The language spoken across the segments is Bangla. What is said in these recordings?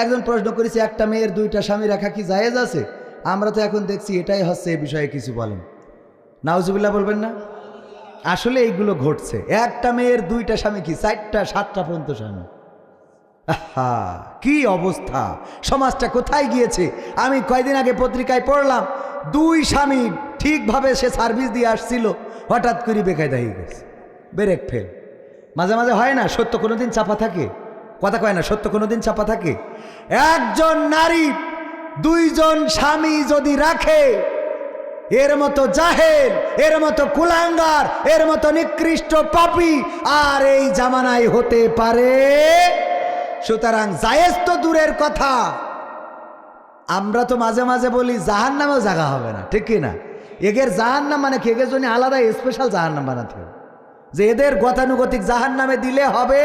একজন প্রশ্ন করেছে, একটা মেয়ের দুইটা স্বামী রাখা কি জায়েজ আছে? আমরা তো এখন দেখছি এটাই হচ্ছে এ বিষয়ে কিছু বলেন। নাউজুবিল্লাহ বলবেন না? আসলে এইগুলো ঘটছে। একটা মেয়ের দুইটা স্বামী কি? চারটা, সাতটা পর্যন্ত স্বামী। আহা, কি অবস্থা? সমাজটা কোথায় গিয়েছে? আমি কয়দিন আগে পত্রিকায় পড়লাম, দুই স্বামী ঠিকভাবে সে সার্ভিস দিয়ে আসছিল, হঠাৎ করে বেকায়দা হয়ে গেছে। Brake fail. মাঝে মাঝে হয় না, সত্য কোনোদিন চাপা থাকে? কথা কয় না, সত্য কোনোদিন চাপা থাকে? একজন নারী, দুইজন স্বামী যদি রাখে, এর মতো জাহেল, এর মতো কুলাঙ্গার, এর মতো নিকৃষ্ট পাপি আর এই জামানায় হতে পারে? সুতরাং জায়েজ তো দূরের কথা। আমরা তো মাঝে মাঝে বলি জাহান নামেও জাগা হবে না, ঠিক না? এগের জাহান নাম মানে কি? এগের জন্য আলাদা স্পেশাল জাহান নাম বানাতে হবে। যে এদের গতানুগতিক জাহান নামে দিলে হবে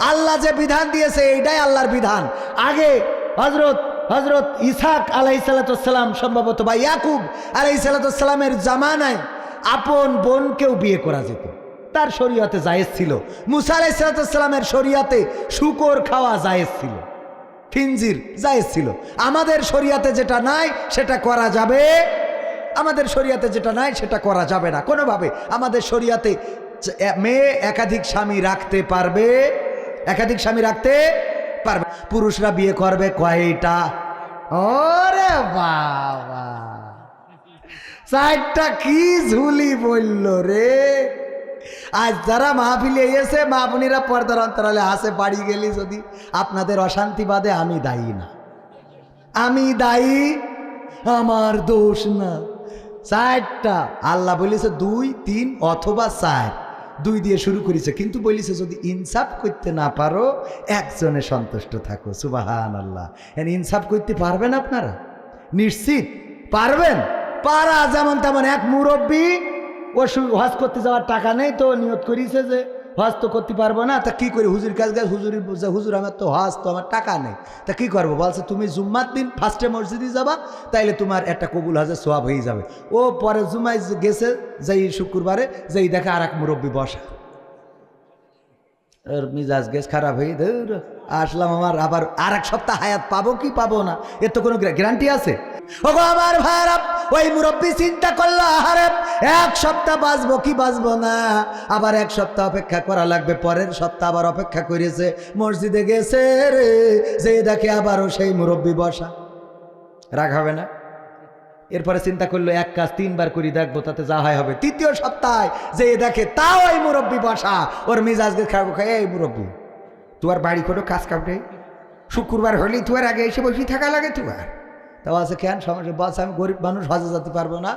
আল্লাহ যে বিধান দিয়েছে, এইটাই আল্লাহর বিধান। আগে হজরত হজরত ইসাক আলাই সালাতাম সম্ভবত বা ইয়াকুব আলাই সালাতামের জামানায় আপন বোনকেও বিয়ে করা যেত। তার শরীয়তে জায়েজ ছিল। মুসা আলাই সালাতামের শরীয়তে শুকর খাওয়া জায়েজ ছিল। ফিনজির জায়েজ ছিল। আমাদের শরিয়াতে যেটা নাই, সেটা করা যাবে। আমাদের শরিয়াতে যেটা নাই, সেটা করা যাবে না। কোনোভাবে আমাদের শরিয়াতে মেয়ে একাধিক স্বামী রাখতে পারবে। একাধিক স্বামী রাখতে পারবে। পুরুষরা বিয়ে করবে কয়টা? ওরে বাবা। চারটা কি ঝুলি বলল রে? আজ যারা মাহফিলে এসে মাহফুনিরা পর্দার অন্তরালে আসে বাড়ি গেলি যদি আপনাদের অশান্তি বাদে আমি দায়ী না। আমি দায়ী, আমার দোষ না। চারটা, আল্লাহ বলেছে দুই, তিন অথবা চার। দুই দিয়ে শুরু করেছে। কিন্তু বলিছে, যদি ইনসাফ করতে না পারো, একজনে সন্তুষ্ট থাকো। সুবাহান আল্লাহ ইনসাফ করতে পারবেন আপনারা? নিশ্চিত? পারবেন? পারা যেমন তেমন। এক মুরব্বী ও হজ করতে যাওয়ার টাকা নেই, তো নিয়ত করিছে যে হজ তো করতে পারব না তা কি করি? হুজুর কাজ গাছ হুজুরি হুজুর আমার তো হজ তো আমার টাকা নেই। তা কি করব? বলছে তুমি জুম্মার দিন ফার্স্টে মসজিদে যাবা তাইলে তোমার একটা কবুল হজের সোয়াব হয়ে যাবে। ও পরে জুমাই গেছে যাই শুক্রবারে যাই দেখে আর এক মুরব্বী বসা। ওর মিজাজ গেস খারাপ হয়ে ধুর, আসলাম আমার, আবার আর এক সপ্তাহ হায়াত পাবো কি পাবো না? এর তো কোনো গ্যারান্টি আছে? ওগো আমার ভাইরা, ওই মুরব্বী চিন্তা করল, আহারে, এক সপ্তাহ বাঁচবো কি বাঁচবো না? আবার এক সপ্তাহ অপেক্ষা করা লাগবে, পরের সপ্তাহ আবার অপেক্ষা করেছে মসজিদে গেছে রে যে দেখে আবারও সেই মুরব্বী বসা। রাগ হবে না? এরপরে চিন্তা করল, এক কাজ তিনবার করি, দেখব তাতে যা হয় হবে। তৃতীয় সপ্তাহে যে দেখে তাও এই মুরব্বী বসা, ওর মিজাজকে খাব খাই এই মুরব্বী। তোমার বাড়ি কোনো কাজ কাপড়ে শুক্রবার হলি তোমার আগে এসে বসে থাকা লাগে তোমার। তাও আছে কেন? সমস্যা, বলছে আমি গরিব মানুষ, হজে যেতে পারব না।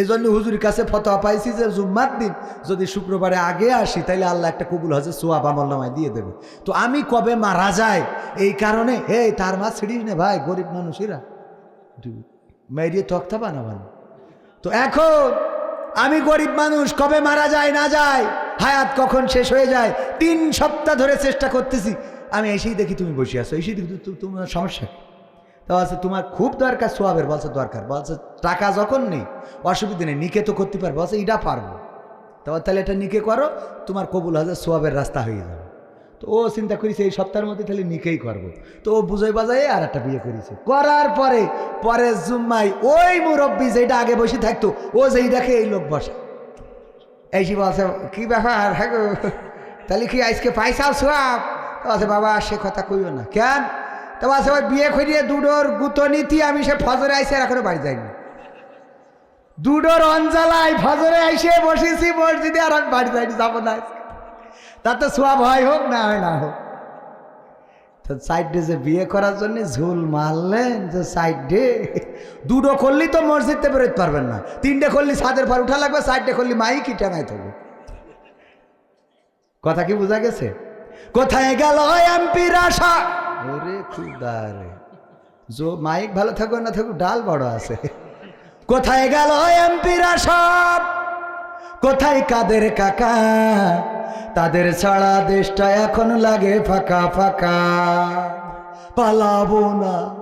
এই জন্য হুজুরের কাছে ফতোয়া পাইছি যে, জুম্মার দিন যদি শুক্রবারে আগে আসি তাহলে আল্লাহ একটা কবুল হজে সোয়াব নামায় দিয়ে দেবে। তো আমি কবে মারা যায় এই কারণে হে তার মা ছিড়িস নে ভাই, গরিব মানুষেরা। মেরিয়ে তক্তা বানাবানো। তো এখন, আমি গরিব মানুষ, কবে মারা যায়, না যায়? হায়াত কখন শেষ হয়ে যায়? তিন সপ্তাহ ধরে চেষ্টা করতেছি। আমি এসেই দেখি তুমি বসে আছো। এসেই দেখি তোমার সমস্যা তা বলছে তোমার খুব দরকার সোয়াবের, বলছে দরকার। বলছে, টাকা যখন নেই, অসুবিধা নেই, নিকে তো করতে পারব। বলছে, এটা পারব। তা তাহলে এটা নিকে করো, তোমার কবুল হাজার সোয়াবের রাস্তা হয়ে যাবে। তো ও চিন্তা করেছে, এই সপ্তাহের মধ্যে তাহলে নিকেই করব। তো ও বুঝাই বাজাই আর একটা বিয়ে করেছে। করার পরে পরে জুম্মাই ওই মুরব্বী যেটা আগে বসে থাকতো, ও যেই দেখে এই লোক বসে। এই সে বলছে, কি ব্যাপার? হ্যাঁ তাহলে কি আজকে পাইসাও সোয়াব? তো আছে বাবা, সে কথা কইও না। কেন? তো আছে বিয়ে করিয়ে দুডোর গুতো নীতি আমি সে ফজরে আইসে আর এখনও বাড়ি যাইনি। দুডোর অঞ্জলায় ফজরে আইসে বসেছি, মসজিদে আর আমি বাড়ি যাইনি, যাব না। তাতে সোয়াব হয় হোক না হয় না হোক। তো সাইড যে বিয়ে করার জন্য ঝুল মারলেন যে সাইড দুটো করলেই তো মসজিদতে বেরোতে পারবেন না। তিনটে করলি ছাদের পর উঠা লাগবে সাইডে করলি মাই কি টাঙাই থাকবে কথা কি বোঝা গেছে? কোথায় গেল এমপির আশা? ওরে খুদা রে। জো, মাইক ভালো থাকুক, না থাকুক, ডাল বড় আছে। কোথায় গেল এমপিরা সব কোথায় কাদের কাকা? তাদের ছাড়া দেশটা এখন লাগে ফাঁকা ফাঁকা। পালাবো না।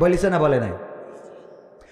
বলিছে না বলে নাই।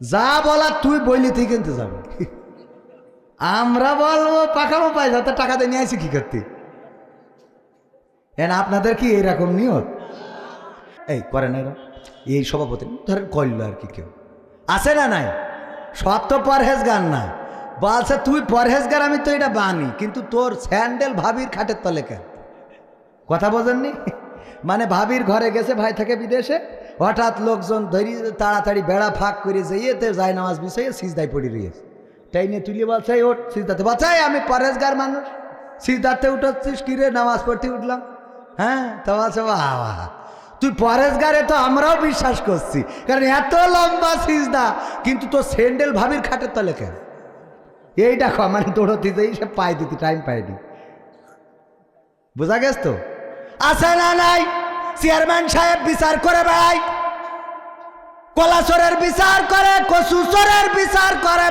যা বলার তুই বইলি তুই কিনতে যাবে। আমরা বলব পাকামো পাই যাতে টাকা দিয়ে নিয়ে আসি কি করতে? এন আপনাদের কি এরকম নিয়ত? এই, করেন এরা। এই সভাপতি, ধরেন করল আর কি কেউ। আছে না নাই? সব তো পরহেজগার না। বলছে, তুই পরহেজগার, আমি তো এটা বানি কিন্তু তোর স্যান্ডেল ভাবির খাটের তলে কথা বোঝেননি? মানে ভাবির ঘরে গেছে, ভাই থাকে বিদেশে। হঠাৎ লোকজন ধরি তাড়াতাড়ি বেড়া ফাঁক করে যেয়েতে যায় নামাজ বিষয়ে সিজদায় পড়ে রয়েছে। তাই নিয়ে তুলি বলছে "এই ওঠ, সিজদাতে বাচ্চাই আমি পরেশগার মানুষ। সিজদাতে উঠছিস কি রে? নামাজ পড়তে উঠলাম। হ্যাঁ তা বলছে বাবা তুই পরেশগারে তো আমরাও বিশ্বাস করছি, কারণ এত লম্বা সিজদা, কিন্তু তোর স্যান্ডেল ভাবির খাটের তলে কেন? এই দেখো মানে দৌড়তে যাই সে পাই দিতি টাইম পাইনি বোঝা গেছ তো? আছে না নাই? চেয়ারম্যান সাহেব বিচার করে বেড়াই কলাচরের বিচার করে কচুচরের বিচার করে।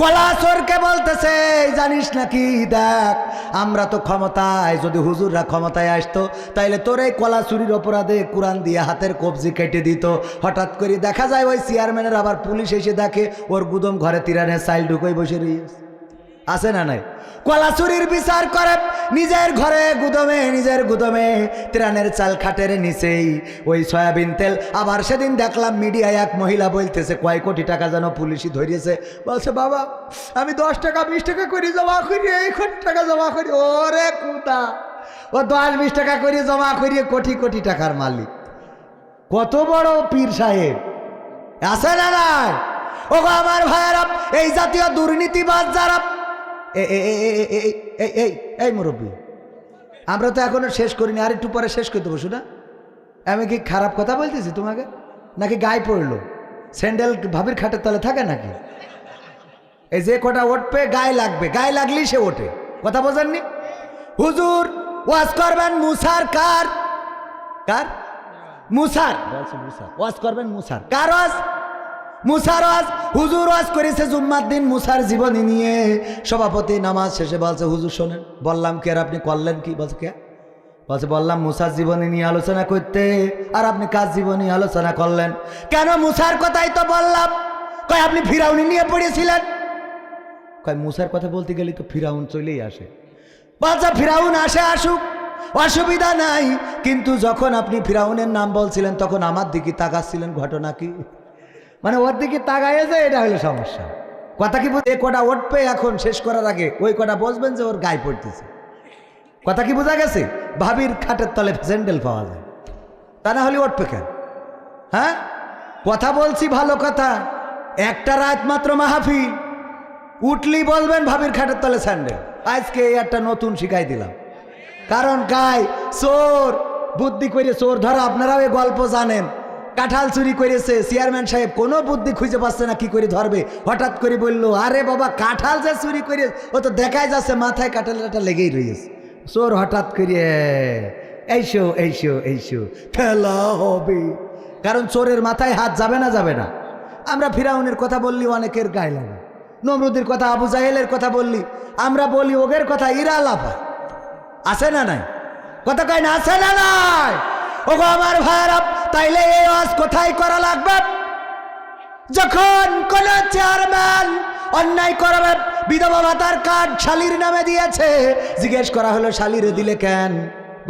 কলাচরকে বলতেছে জানিস নাকি দেখ, আমরা তো ক্ষমতায়, যদি হুজুররা ক্ষমতায় আসতো, তাইলে তোর এই কলাচুরির অপরাধে কোরআন দিয়ে হাতের কবজি কেটে দিত। হঠাৎ করে দেখা যায় ওই চেয়ারম্যানের আবার পুলিশ এসে দেখে, ওর গুদম ঘরে তিরানের সাইল ঢুকোই বসে রয়েছে আছে না নাই? কলা চুরির বিচার করে, নিজের ঘরে গুদমে, নিজের গুদমে, ত্রাণের চাল খাটের নিচেই ওই সয়াবিন তেল। আবার সেদিন দেখলাম মিডিয়ায় এক মহিলা বলতেছে, কয় কোটি টাকা যেন পুলিশই ধরিয়েছে? বলছে, বাবা, আমি দশ টাকা, বিশ টাকা করে জমা করি এই কোটি টাকা জমা করি। ওরে কুতা, ও দশ, বিশ টাকা করে জমা করিয়ে কোটি কোটি টাকার মালিক। কত বড় পীর সাহেব। আছে না নাই? ও গো আমার ভাইয়ারা, এই জাতীয় দুর্নীতিবাজ যারা এই এই এই মুরব্বী আমরা তো এখনও শেষ করিনি আর একটু পরে শেষ করতে বসু না আমি কি খারাপ কথা বলতেছি তোমাকে? নাকি গায়ে পড়ল? স্যান্ডেল ভাবির খাটের তলে থাকে নাকি? এই যে কটা ওঠবে গায়ে লাগবে গায়ে লাগলেই সে ওঠে। কথা বোঝেননি? হুজুর ওয়াজ করবেন মুসার কার? কার? মুসার। ওয়াজ করবেন মুসার। কার ওয়াজ? মুসার ওয়াজ, হুজুর ওয়াজ করেছে জুম্মার দিন, মুসার জীবনী নিয়ে। সভাপতি নামাজ শেষে বলছে, হুজুর শোনেন, বললাম কি আর আপনি করলেন কি? বলছে, কে? বলছে, বললাম মুসার জীবনী নিয়ে আলোচনা করতে, আর আপনি কাজ জীবনী আলোচনা করলেন? কেন মুসার কথাই তো বললাম। কয়, আপনি ফিরাউনি নিয়ে পড়েছিলেন? কয়, মুসার কথা বলতে গেলে তো ফিরাউন চলেই আসে। বলছে, ফিরাউন আসে, আসুক, অসুবিধা নাই, কিন্তু যখন আপনি ফিরাউনের নাম বলছিলেন, তখন আমার দিকে তাকাচ্ছিলেন, ঘটনা কি? মানে ওর দিকে তাকাইছে এটা হলো সমস্যা। কথা কি বুঝ- কটা উঠবে এখন শেষ করার আগে, ওই কটা বসবেন যে ওর গায়ে পড়তেছে। কথা কি বোঝা গেছে? ভাবির খাটের তলে স্যান্ডেল পাওয়া যায়। তা না হলে উঠবে কেন? হ্যাঁ? কথা বলছি ভালো কথা। একটা রাত মাত্র মাহফিল। উঠলি বলবেন ভাবির খাটের তলে স্যান্ডেল। আজকে একটা নতুন শিখাই দিলাম। কারণ গায়ে চোর, বুদ্ধি করে চোর ধরা, আপনারাও এই গল্প জানেন। কাঁঠাল চুরি করেছে। চেয়ারম্যান সাহেব, কোনো বুদ্ধি খুঁজে পাচ্ছে না, কি করে ধরবে? হঠাৎ করে বলল, আরে বাবা, কাঁঠাল যে চুরি করে ও তো দেখাই যাচ্ছে, মাথায় কাঁঠালের একটা লেগেই রয়েছে। চোর হঠাৎ করে এইসো এইসো এইসো খেলা হবে। কারণ চোরের মাথায় হাত যাবে না যাবে না। আমরা ফিরাউনের কথা বললি, অনেকের গায়ে লাগে। নমরুদের কথা, আবু জাহেলের কথা বললি, আমরা বলি, ওগের কথা, ইরা লাফা। আছে না নাই? কথা কয় না, আছে না নাই? ওগো আমার ভাইরা তাইলে এই ওয়াজ কোথায় করা লাগবে? যখন কোন চেয়ারম্যান অন্যায় করবে, বিধবা ভাতার কার্ড শালির নামে দিয়েছে, জিজ্ঞেস করা হলো, শালিরে দিলে কেন?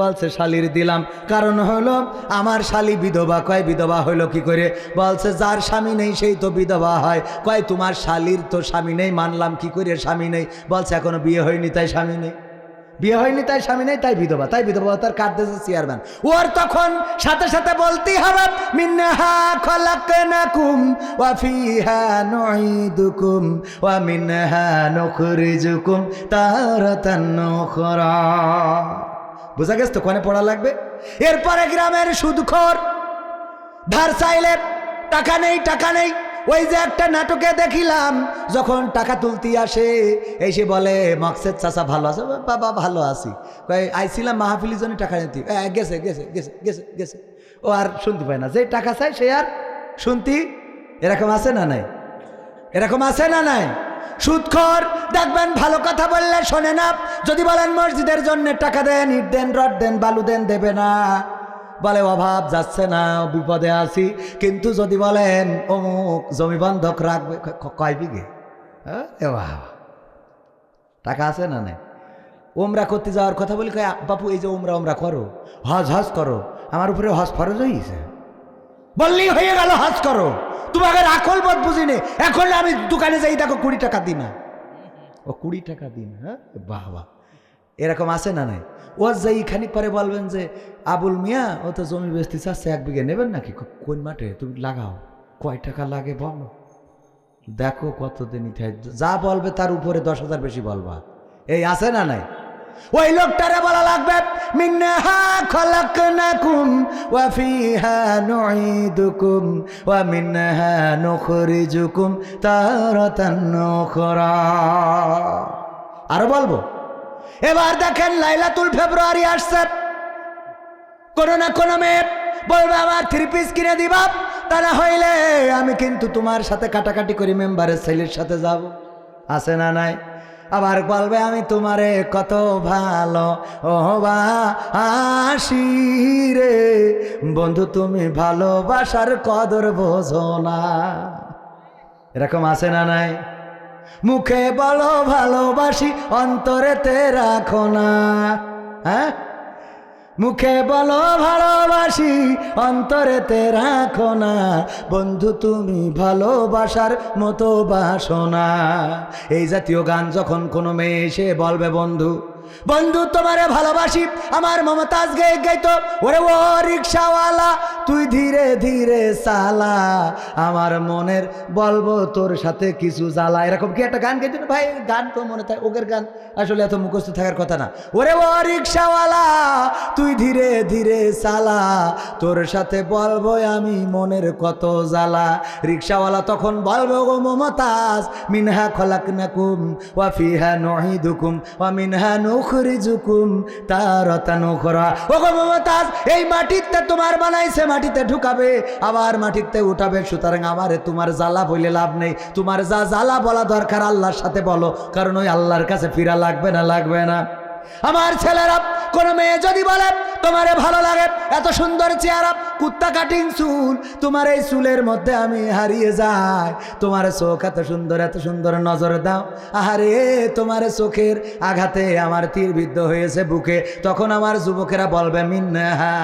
বলছে, শালির দিলাম। কারণ হলো, আমার শালি বিধবা, কয় বিধবা হইল কি করে? বলছে, যার স্বামী নেই, সেই তো বিধবা হয়। কয়, তোমার শালির তো স্বামী নেই, মানলাম কি করে স্বামী নেই? বলছে, এখনও বিয়ে হয়নি, তাই স্বামী নেই। বিয়ে হয়নি, তাই স্বামী নেই, তাই বিধবা তাই বিধবা তার কাট দিয়েছে চেয়ারম্যান ওর তখন সাথে সাথে বলতেই হবে মিনহা খলাকনাকুম ওয়া বুঝা গেছে তো কোনে পড়া লাগবে? এরপরে গ্রামের সুদখোর, ধার চাইলে টাকা নেই টাকা নেই। ওই যে একটা নাটকে দেখিলাম যখন টাকা তুলতে আসে এসে বলে মকসেদ চাচা ভালো আছে? বাবা ভালো আছি। কয় আইছিলাম মাহফিলির জন্য টাকা নিতে। "এ, গেছে গেছে গেছে গেছে গেছে। ও আর শুনতে পায় না। যে টাকা চাই সে আর শুনতি এরকম আছে না নাই? এরকম আছে না নাই? সুদখর দেখবেন ভালো কথা বললে শোনে না। যদি বলেন মসজিদের জন্য টাকা দেন ইট দেন রড দেন বালু দেন দেবে না। বলে, অভাব যাচ্ছে না, বিপদে আছি। কিন্তু যদি বলেন, অমুক জমি বন্ধক রাখবে। কয় বিঘে? হ্যাঁ? বাবা। টাকা আছে না নাই? ওমরা করতে যাওয়ার কথা বলি কয়, বাপু, এই যে ওমরা ওমরা করো। হজ হজ করো। আমার উপরে হজ ফরজ হয়েছে বললেই হয়ে গেল, হজ করো। তোমাকে রাখল বুঝি নে এখন আমি দোকানে যাই, দেখো কুড়ি টাকা দিই না ও কুড়ি টাকা দিন হ্যাঁ? বাহ এরকম আছে না নাই? ও যাই খানিক পরে বলবেন যে, আবুল মিয়া, ও তো জমি বেচতে চাচ্ছে, এক বিঘে নেবেন নাকি? কোন মাঠে? তুমি লাগাও। কয় টাকা লাগে বলো। দেখো কতদিন যা বলবে তার উপরে দশ হাজার বেশি বলবা। এই আছে না নাই? ওই লোকটারে বলা লাগবে খলাকনাকুম, ওয়া ওয়া আরও বলব? এবার দেখেন লাইলাতুল ফেব্রুয়ারি আসছে। কোনো না কোনো মেয়ে বলবে, আমার থ্রি পিস কিনে দিবা, তা না হইলে আমি কিন্তু তোমার সাথে কাটাকাটি করি, মেম্বারের ছেলের সাথে যাব। আছে না নাই? আবার বলবে, আমি তোমারে কত ভালো ও বা আসি রে। বন্ধু, তুমি ভালোবাসার কদর বোঝো না। এরকম আছে না নাই? মুখে বলো ভালোবাসি, অন্তরেতে রাখো না। হ্যাঁ? মুখে বলো ভালোবাসি, অন্তরেতে রাখো না। বন্ধু, তুমি ভালোবাসার মতো বাসো না এই জাতীয় গান যখন কোনো মেয়ে এসে বলবে, বন্ধু বন্ধু, তোমারে ভালোবাসি, আমার মমতাজ গে গাইতো ওরে ও রিক্সাওয়ালা তুই ধীরে ধীরে চালা, আমার মনের বলব তোর সাথে কিছু জ্বালা। এরকম কি একটা গান না? ভাই, গান তো মনে থাকে, ওগের গান আসলে এত মুখস্থ থাকার কথা না। ওরে ও রিক্সাওয়ালা, তুই ধীরে ধীরে চালা, তোর সাথে বলব আমি মনের কত জ্বালা। রিক্সাওয়ালা তখন বলব গো মমতাজ, মিনহা খলাক নাকুম ওয়া ফিহা নহিদুকুম ওয়া মিনহা নু নুখরিজুকুম, তারাতান উখরা। ও গো মমতাজ, এই মাটিতে তোমার বানাইছে মাটিতে ঢুকাবে, আবার মাটিতে উঠাবে। সুতরাং আমারে তোমার জ্বালা বলে লাভ নেই। তোমার যা জ্বালা বলা দরকার আল্লাহর সাথে বলো, কারণ ওই আল্লাহর কাছে ফিরা লাগবে না লাগবে না। আমার ছেলেরা কোন মেয়ে যদি বলে, তোমারে ভালো লাগে, এত সুন্দর চেহারা, কুত্তা কাটিং চুল, তোমার এই চুলের মধ্যে আমি হারিয়ে যাই। তোমার চোখ এত সুন্দর এত সুন্দর, নজর দাও। আহারে, তোমার চোখের আঘাতে আমার তীর বিদ্ধ হয়েছে বুকে। তখন আমার যুবকেরা বলবে মিনহা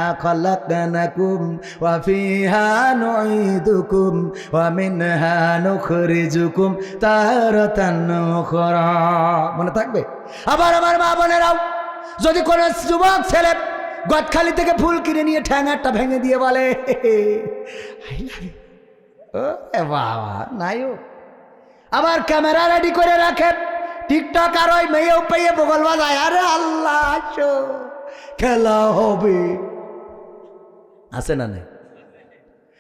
মনে থাকবে? আবার আমার মা বোনেরাও যদি কোনো যুবক ছেলে গদখালি থেকে ফুল কিনে নিয়ে ঠ্যাঙারটা ভেঙে দিয়ে বলে you. ও আবার ক্যামেরা রেডি করে রাখে। টিকটক আর ওই মেয়েও পেয়ে বগল বাজায় আরে আল্লাহ খেলা হবে। আছে না নাই?